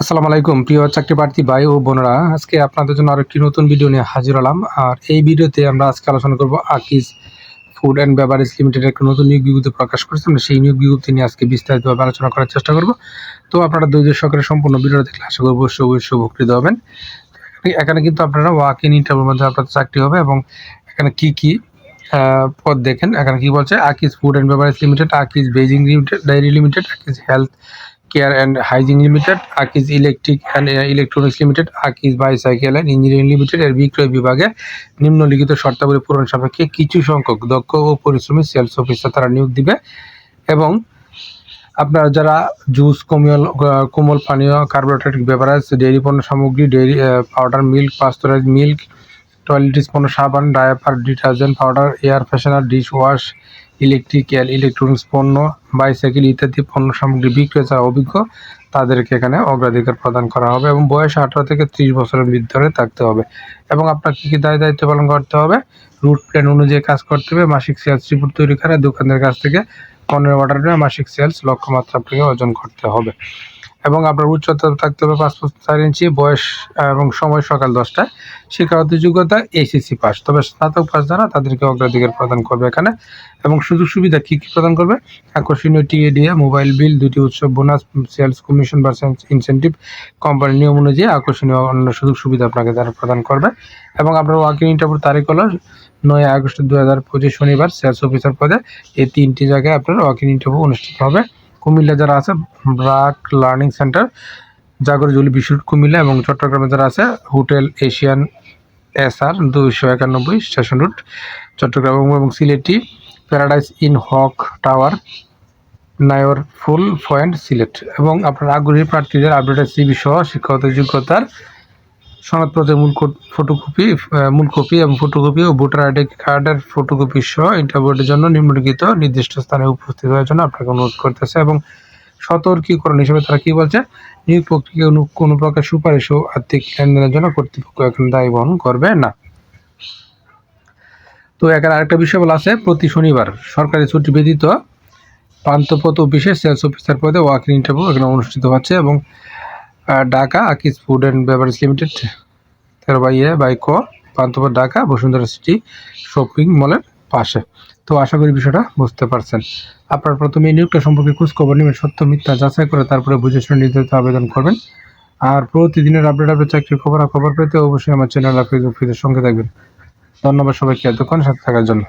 আসসালামু আলাইকুম, প্রিয় চাকরি প্রার্থী ভাই ও বোনেরা। আজকে আপনাদের জন্য আরেকটি নতুন ভিডিও নিয়ে হাজির হলাম। আর এই ভিডিওতে আমরা আজকে আলোচনা করব Akij food and beverage limited একটা নতুন নিয়োগ বিজ্ঞপ্তি প্রকাশ করেছে। আমরা সেই নিয়োগ বিজ্ঞপ্তি নিয়ে আজকে বিস্তারিতভাবে আলোচনা করার চেষ্টা করব। তো আপনারা ধৈর্য সহকারে সম্পূর্ণ ভিডিওটা দেখলে আশা করব অবশ্যই অবশ্যই উপকৃত হবেন। এখানে- কিন্তু আপনারা ওয়াক ইন ইন্টারভিউর মধ্যে আপনাদের চাকরি হবে এবং এখানে কি কি পদ দেখেন। এখানে কি বলছে? Akij food and beverage limited, Akij Beijing limited dairy limited, Akij health care and hygiene limited Akij electric and electronics limited Akij bicycle and engineering limited এর বিক্রয় বিভাগে নিম্নলিখিত শর্তাবলী পূরণ সাপেক্ষে কিছু সংখ্যক দক্ষ ও পরিশ্রমী সেলস অফিসার তারা নিয়োগ দিবে এবং আপনারা যারা জুস কোমল কোমল পানীয় কার্বোহাইড্রেট বেভারেজ ডেয়ারি পণ্য সামগ্রী dairy powder milk pasteurize milk toiletries পণ্য, সাবান diaper detergent powder air freshener dish wash electrical electronics পণ্য বাইসাইকেল ইত্যাদি পণ্য সামগ্রী বিক্রয় যারা অভিজ্ঞ, তাদেরকে এখানে অগ্রাধিকার প্রদান করা হবে এবং বয়স আঠারো থেকে ত্রিশ বছরের ভিতরে থাকতে হবে। এবং আপনার কী কী দায় দায়িত্ব পালন করতে হবে? রুট প্ল্যান অনুযায়ী কাজ করতে হবে, মাসিক সেলস রিপোর্ট তৈরি করা, দোকানের কাছ থেকে পনেরো অর্ডার মাসিক সেলস লক্ষ্যমাত্রা আপনাকে অর্জন করতে হবে। এবং আপনার উচ্চতা থাকতে হবে পাঁচ ফুট চার ইঞ্চি, বয়স এবং সময় সকাল দশটায়। শিক্ষাগত যোগ্যতা এসএসসি পাস তবে স্নাতক পাস যারা, তাদেরকে অগ্রাধিকার প্রদান করবে এখানে। এবং সুযোগ সুবিধা কী কী প্রদান করবে? আকর্ষণীয় টিএডিএ, মোবাইল বিল, দুটি উৎসব বোনাস, সেলস কমিশন বা ইনসেন্টিভ কোম্পানির নিয়ম অনুযায়ী আকর্ষণীয় অন্য সুযোগ সুবিধা আপনাকে তারা প্রদান করবে। এবং আপনার ওয়ার্কিং ইন্টারভিউ তারিখ হলো নয় আগস্ট দু হাজার পঁচিশ শনিবার সেলস অফিসার পদে। এই তিনটি জায়গায় আপনার ওয়ার্কিং ইন্টারভিউ অনুষ্ঠিত হবে। কুমিল্লা যারা আছে ব্রাক লার্নিং সেন্টার জাগরজুলি বিশুট কুমিল্লা এবং চট্টগ্রামে যারা আছে, হোটেল এশিয়ান এস আর দুইশো একানব্বই স্টেশন রুট চট্টগ্রাম এবং- সিলেটি প্যারাডাইস ইন হক টাওয়ার নায়র ফুল পয়েন্ট সিলেট। এবং আপনার আগ্রহী প্রার্থীদের আপডেটেড সিবি সহ শিক্ষাগত যোগ্যতার সনদপত্রের মূল ফটোকপি মূল কপি এবং ফটোকপি ও ভোটার আইডি কার্ডের ফটোকপি সহ ইন্টারভিউয়ের জন্য নিম্নলিখিত নির্দিষ্ট স্থানে উপস্থিত হওয়ার জন্য আপনাকে অনুরোধ করতেছে এবং সতর্কীকরণ হিসেবে তারা কি বলছে? নিয়োগ প্রক্রিয়া কোনো প্রকার সুপারিশ ও আর্থিক লেনদেনের জন্য কর্তৃপক্ষ এখন দায়ী বহন করবে না। তো এখানে আরেকটা বিষয় বলা আছে, প্রতি শনিবার সরকারি ছুটি ব্যতীত পান্থপথ অফিসে সেলস অফিসার পদে ওয়াকিং ইন্টারভিউ এখানে অনুষ্ঠিত হচ্ছে এবং Dhaka Akij food and beverage limited তেরো বাই এ বাই ক পান্থপথ ঢাকা, বসুন্ধরা সিটি শপিং মলের পাশে। তো আশা করি বিষয়টা বুঝতে পারছেন। আপনার প্রথমে এই নিয়োগটা সম্পর্কে খোঁজ খবর নেবেন, সত্য, মিথ্যা যাচাই করে তারপরে বুঝে শুনে নির্ধারিত আবেদন করবেন। আর প্রতিদিনের আপডেট আপডেট চাকরির খবর খবর পেতে অবশ্যই আমার চ্যানেল ফেসবুক পেজের সঙ্গে থাকবেন। ধন্যবাদ সবাইকে এতক্ষণ সাথে থাকার জন্য।